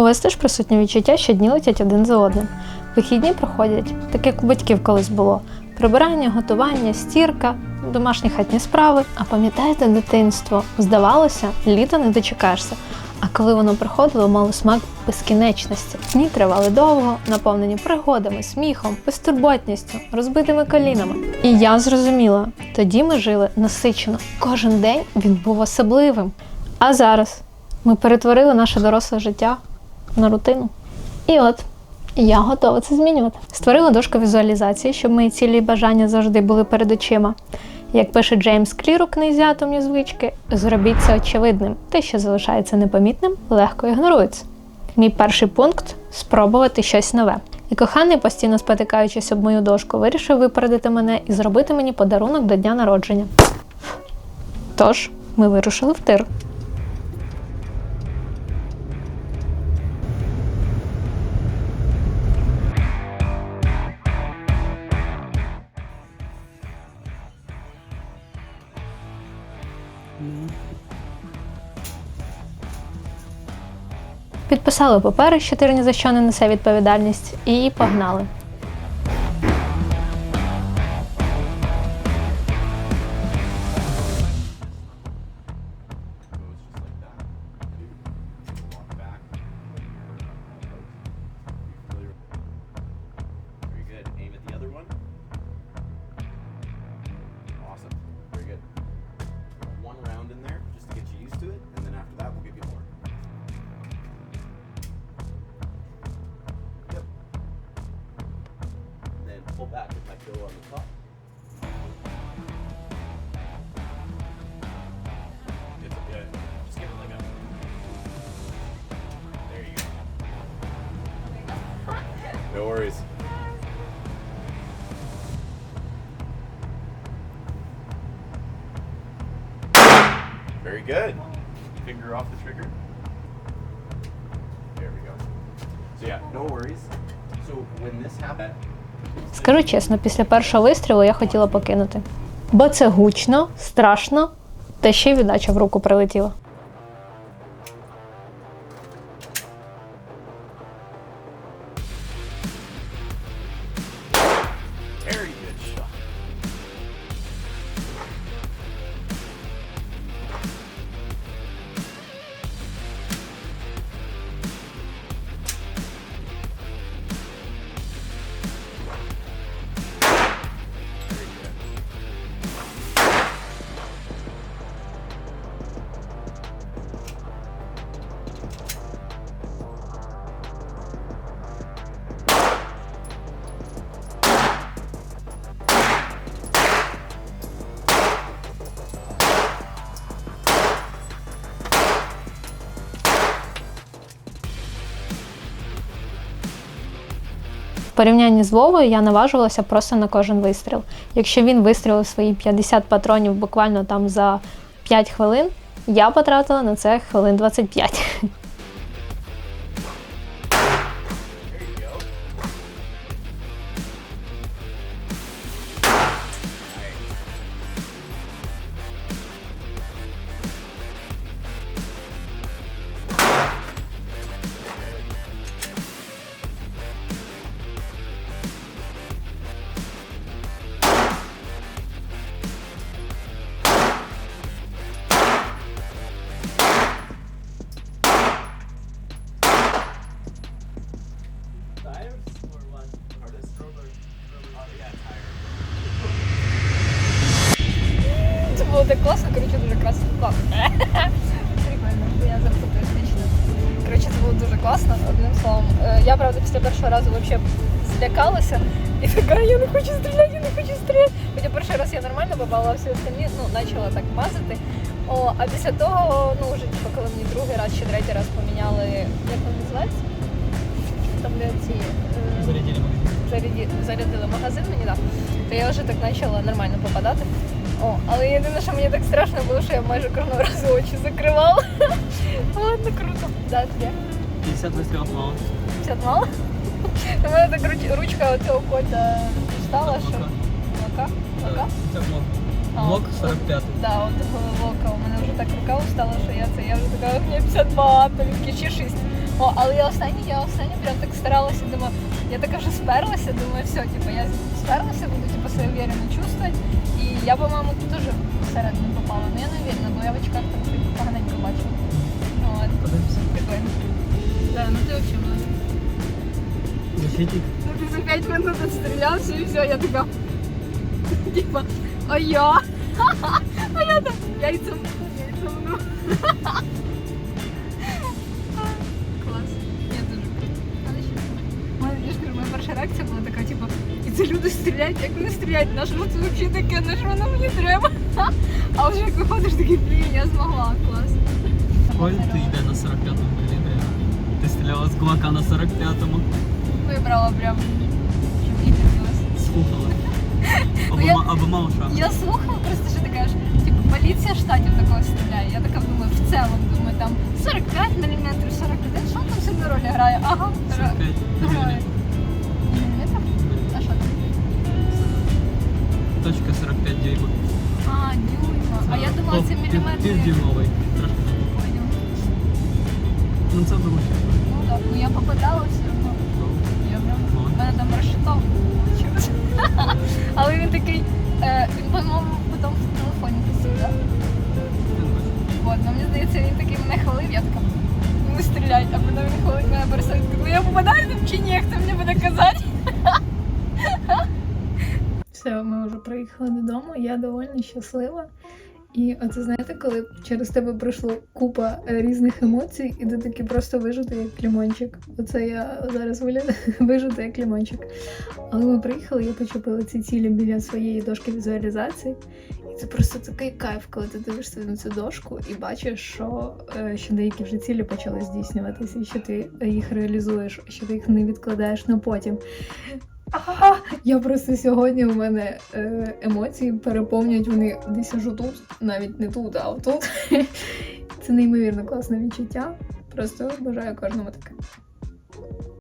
У вас теж присутнє відчуття, що дні летять один за одним. Вихідні проходять, так як у батьків колись було: прибирання, готування, стірка, домашні хатні справи. А пам'ятаєте дитинство? Здавалося, літа не дочекаєшся. А коли воно приходило, мало смак безкінечності. Дні тривали довго, наповнені пригодами, сміхом, безтурботністю, розбитими колінами. І я зрозуміла, тоді ми жили насичено. Кожен день він був особливим. А зараз ми перетворили наше доросле життя на рутину. І от я готова це змінювати. Створила дошку візуалізації, щоб мої цілі і бажання завжди були перед очима. Як пише Джеймс Клір у книзі Атомні звички, зробіть це очевидним. Те, що залишається непомітним, легко ігнорується. Мій перший пункт спробувати щось нове. І коханий, постійно спотикаючись об мою дошку, вирішив випередити мене і зробити мені подарунок до дня народження. Тож, ми вирушили в тир. Підписали папери, що ні за що не несе відповідальність, і погнали. Pull back and let go on the top. It's good. Just give it like a. There you go. No worries. Very good. Finger off the trigger. There we go. So yeah, no worries. So when this happened, Скажу чесно, після першого вистрілу я хотіла покинути. Бо це гучно, страшно, та ще й віддача в руку прилетіла. Порівнянні з Вовою я наважувалася просто на кожен вистріл. Якщо він вистрілив свої 50 патронів буквально там за 5 хвилин, я потратила на це хвилин 25. Так класно, коротше, дуже класно. Прикольно, я запутаюсь точно. Коротше, це було дуже класно, одним словом. Е, Я, правда, після першого разу взагалі злякалася і така, я не хочу стріляти, я не хочу стріляти. Хоча перший раз я нормально попала, а всі остальні, ну, почала так мазати. О, а після того, ну, вже типу, коли мені другий раз чи третій раз поміняли, як воно називається? Там де ці. е, заряді, зарядили магазин мені, так. То я вже так почала нормально попадати. О, але єдине, що мені так страшно було, що я майже кожного разу очі закривала. Ладно, круто. Да, тебе. 50 выстрелов мало. 50 мало? У мене так руч- ручка оцього кота стала, що. Лока. Лока? Лока? Це блок. А, Блок от- 45. Да, от того лока. У мене вже так рука устала, що я це. Я вже така, ох, мені 52, там ще 6. О, але я останній, я останній прям так старалася, думаю, я така вже сперлася, думаю, все, типу, я сперлася, буду типу, себе уверенно чувствовать. І я, по-моєму, теж всередину попала. Ну я не уверена, бо я в очках там типу, поганенько бачила. Ну, от, Подивимося. прикольно. Да, ну ти взагалі молодець. Ну ты за пять минут отстрелялся и все, я такая, типа, а я? А я там яйцем, яйцем, ну. Стріляють, як вони стріляють, на що це взагалі таке, на що воно мені треба? А вже як виходиш такий, блін, я змогла, клас. Коль ти йде на 45-му калібрі. Ти стріляла з кулака на 45-му. Вибрала прям, щоб хотілося. Слухала. Або, Ну, я- або мав шаг. Я слухала просто, що ти кажеш, типу, поліція штатів такого стріляє. Я така думаю, в цілому думаю, там 45 мм, 41, що там сильно роль грає? Ага, 45 грає. Точка 45 дюйма. А, дюйма. А я думала, це міліметри. Півдюймовий. Трошки. Ну це було ще. Ну так, ну я попадала все одно. Я прям, в мене там розшитовку вийшло. Але він такий, Все, ми вже приїхали додому, я доволі щаслива. І оце знаєте, коли через тебе пройшло купа е, різних емоцій, і ти такий просто вижитий як лімончик. Оце я зараз виглядаю вижитий як лімончик. Але ми приїхали, я почепила ці цілі біля своєї дошки візуалізації. І це просто такий кайф, коли ти дивишся на цю дошку і бачиш, що, е, що деякі вже цілі почали здійснюватися, і що ти їх реалізуєш, що ти їх не відкладаєш на потім. А, я просто сьогодні у мене е, емоції переповнюють вони десь аж тут, навіть не тут, а тут. Це неймовірно класне відчуття. Просто бажаю кожному таке.